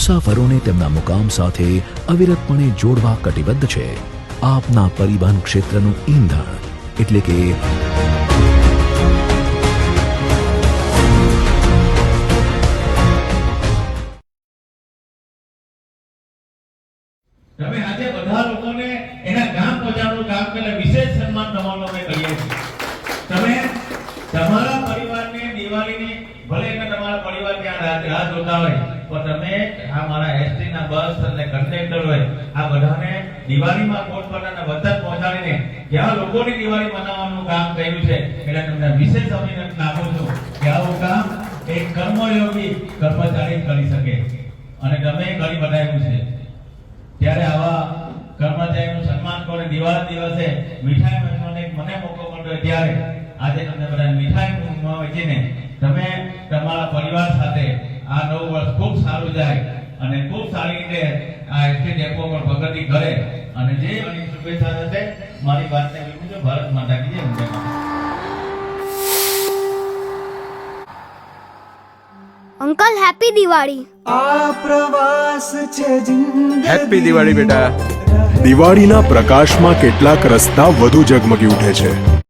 મુસાફરોને તેમના મુકામ સાથે અવિરતપણે જોડવા કટિબદ્ધ છે. આપના પરિવહન ક્ષેત્રનું ઈંધણ, એટલે કે તમારા પરિવારને, દિવાળીની ભલે એટલે તમને વિશેષ અભિનંદન આપું છું કે આવું કામ એક કર્મયોગી કર્મચારી કરી શકે. અને તમે કરી બનાવ્યું છે. ત્યારે આવા કર્મચારીનું સન્માન કરો દિવાળી દિવસે મીઠાઈ મને મોકો મળ્યો ત્યારે આજે તમને બધા મીઠાઈ વેચીને તમે તમારા પરિવાર સાથે આ નવું વર્ષ ખૂબ સારું જાય અને ખૂબ સારી રીતે આ એસટી ડેપો પર પ્રગતિ કરે અને જે મારી શુભેચ્છા સાથે મારી વાતને છું ભારત માતા કી જય અંકલ હેપી દિવાળી. આ પ્રવાસ છે જિંદગી હેપી દિવાળી બેટા. દિવાળીના પ્રકાશમાં કેટલાક રસ્તા વધુ ઝગમગી ઉઠે છે.